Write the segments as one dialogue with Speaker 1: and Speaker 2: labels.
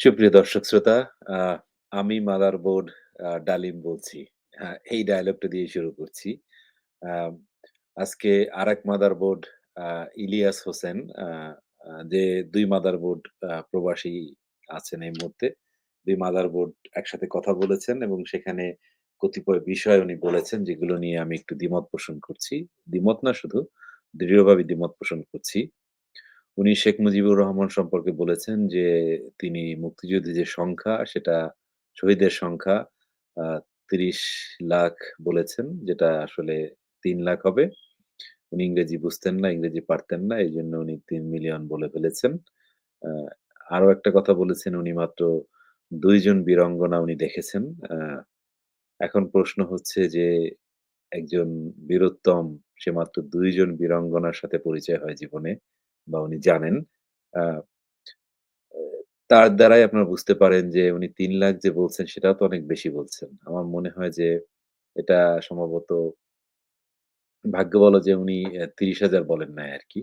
Speaker 1: সুপ্রিয় দর্শক শ্রোতা, আমি মাদারবোর্ড আ ডালিম বলছি। এই ডায়লগটা দিয়ে শুরু করছি। আজকে আরেক মাদারবোর্ড আ ইলিয়াস হোসেন যে ২ মাদারবোর্ড আ প্রবাসী আছেন এই মুহূর্তে। দুই মাদার বোর্ড একসাথে কথা বলেছেন এবং সেখানে কতিপয় বিষয় উনি বলেছেন যেগুলো নিয়ে আমি একটু দ্বিমত পোষণ করছি। দ্বিমত না শুধু, দৃঢ়ভাবে দ্বিমত পোষণ করছি। উনি শেখ মুজিবুর রহমান সম্পর্কে বলেছেন যে, তিনি মুক্তিযুদ্ধের যে সংখ্যা সেটা শহীদের সংখ্যা ৩০ লাখ বলেছেন, যেটা আসলে তিন লাখ হবে। উনি ইংরেজি বুঝতেন না, ইংরেজি পারতেন না। এই জন্য উনি তিন মিলিয়ন বলে ফেলেছেন। আরও একটা কথা বলেছেন উনি মাত্র ২ জন বীরাঙ্গনা উনি দেখেছেন। এখন প্রশ্ন হচ্ছে যে, একজন বীরোত্তম সে মাত্র ২ জন বীরাঙ্গনার সাথে পরিচয় হয় জীবনে বা উনি জানেন। তার দ্বারাই আপনারা বুঝতে পারেন যে উনি তিন লাখ যে বলছেন সেটাও তো অনেক বেশি বলছেন। আমার মনে হয় যে এটা সম্ভবত ভাগ্য বলো যে উনি তিরিশ হাজার বলেন নাই আরকি।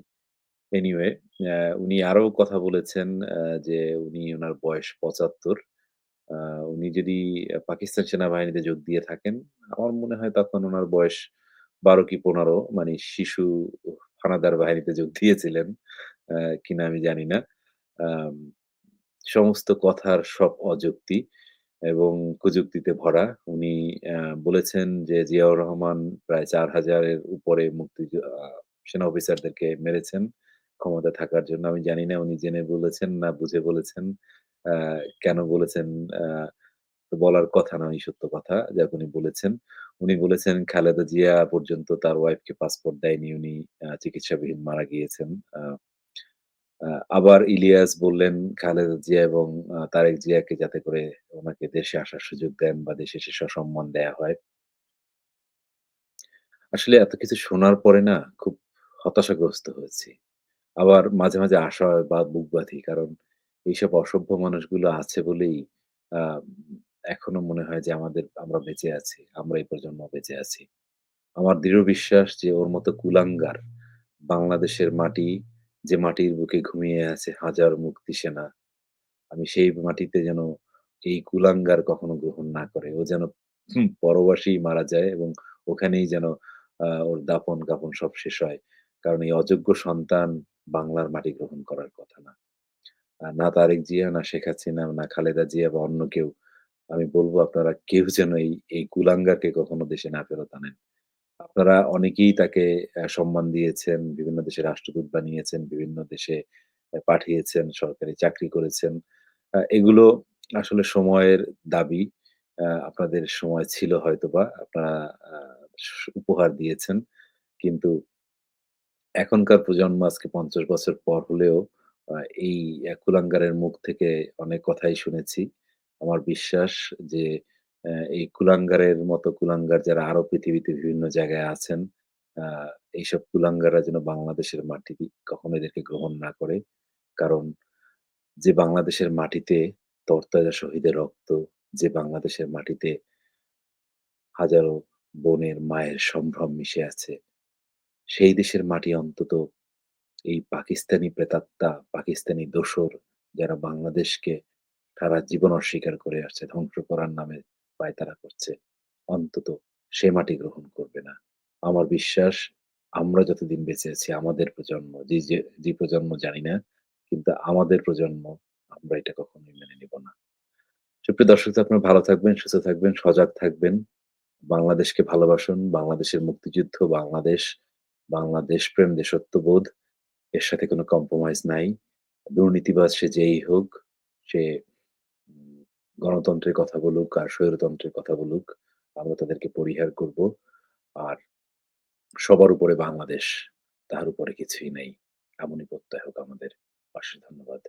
Speaker 1: এনিওয়ে অ্যা উনি আরও কথা বলেছেন আ যে উনি ওনার বয়স ৭৫ আ উনি যদি পাকিস্তান সেনাবাহিনীতে যোগ দিয়ে থাকেন, আমার মনে হয় তখন ওনার বয়স ১২ কি ১৫ মানে শিশু হানাদার বাহিনীতে যোগ দিয়েছিলেন কিনা আমি জানি না। সমস্ত কথার সব অযুক্তি এবং কুযুক্তিতে ভরা। উনি বলেছেন যে জিয়াউর রহমান প্রায় চার হাজারের উপরে মুক্তিয আ সেনা অফিসারদেরকে মেরেছেন ক্ষমতা থাকার জন্য। আমি জানি না উনি জেনে বলেছেন না বুঝে বলেছেন। কেন বলেছেন বলার কথা না সত্য কথা যা উনি বলেছেন। উনি বলেছেন খালেদা জিয়া পর্যন্ত তার ওয়াইফকে পাসপোর্ট দেয়নি। উনি চিকিৎসাবিহীন মারা গিয়েছেন। আবার ইলিয়াস বললেন খালেদা জিয়া এবং তারেক জিয়াকে যাতে করে উনাকে দেশে আসার সুযোগ দেন বা দেশে এসে সসম্মান দেয়া হয়। আসলে এত কিছু শোনার পরে না খুব হতাশাগ্রস্ত হয়েছি। আবার মাঝে, মাঝে আশা বা বুক বাঁধি। কারণ এইসব অসভ্য মানুষগুলো আছে বলেই এখনও মনে হয় যে আমাদের আমরা বেঁচে আছি। আমরা এই প্রজন্ম বেঁচে আছি। আমার দৃঢ় বিশ্বাস যে ওর মতো কুলাঙ্গার বাংলাদেশের মাটি, যে মাটির বুকে ঘুমিয়ে আছে হাজার মুক্তি সেনা, আমি সেই মাটিতে যেন এই কুলাঙ্গার কখনো গ্রহণ না করে। ও যেন পরবাসেই মারা যায় এবং ওখানেই যেন ওর দাফন-কাফন সব শেষ হয়। কারণ এই অযোগ্য সন্তান বাংলার মাটি গ্রহণ করার কথা না। না তারেক জিয়া, না শেখ হাসিনা, না খালেদা জিয়া বা অন্য কেউ। আমি বলব আপনারা কেউ যেন এই, এই কুলাঙ্গারকে কখনো দেশে না ফেরত আনেন। আপনারা অনেকেই তাকে সম্মান দিয়েছেন, বিভিন্ন দেশে রাষ্ট্রদূত বানিয়েছেন, বিভিন্ন দেশে পাঠিয়েছেন, সরকারি চাকরি করেছেন। এগুলো আসলে সময়ের দাবি। আপনাদের সময় ছিল হয়তোবা। আপনারা উপহার দিয়েছেন। কিন্তু এখনকার প্রজন্ম আজকে ৫০ বছর পর হলেও এই কুলাঙ্গারের মুখ থেকে অনেক কথাই শুনেছি। আমার বিশ্বাস যে এই কুলাঙ্গারের মতো কুলাঙ্গার যারা আরও পৃথিবীতে বিভিন্ন জায়গায় আছেন, এইসব কুলাঙ্গাররা যেন বাংলাদেশের মাটি কখনো এদেরকে গ্রহণ না করে। কারণ যে বাংলাদেশের মাটিতে তরতাজা শহীদের রক্ত, যে বাংলাদেশের মাটিতে হাজারো বোনের, মায়ের সম্ভ্রম মিশে আছে, সেই দেশের মাটি অন্তত এই পাকিস্তানি প্রেতাত্মা, পাকিস্তানি দোসর যারা বাংলাদেশকে সারা জীবন অস্বীকার করে আসছে, ধ্বংস করার নামে পায়তারা করছে, অন্তত সে মাটি গ্রহণ করবে না। আমার বিশ্বাস আমরা যতদিন বেঁচে আছি আমাদের প্রজন্ম, যে, যে, প্রজন্ম জানি না, কিন্তু আমাদের প্রজন্ম আমরা এটা কখনোই মেনে নিব না। সুপ্রিয় দর্শক আপনারা ভালো থাকবেন, সুস্থ থাকবেন, সজাগ থাকবেন। বাংলাদেশকে ভালোবাসুন, বাংলাদেশের মুক্তিযুদ্ধ, বাংলাদেশ, বাংলাদেশ প্রেম দেশত্ববোধ এর সাথে কোনো কম্প্রোমাইজ নাই। দুর্নীতিবাজ সে যেই হোক, সে গণতন্ত্রের কথা বলুক আর স্বৈরতন্ত্রের কথা বলুক, আমরা তাদেরকে পরিহার করব। আর সবার উপরে বাংলাদেশ, তার উপরে কিছুই নেই এমনই প্রত্যয় হোক আমাদের। অশেষ ধন্যবাদ।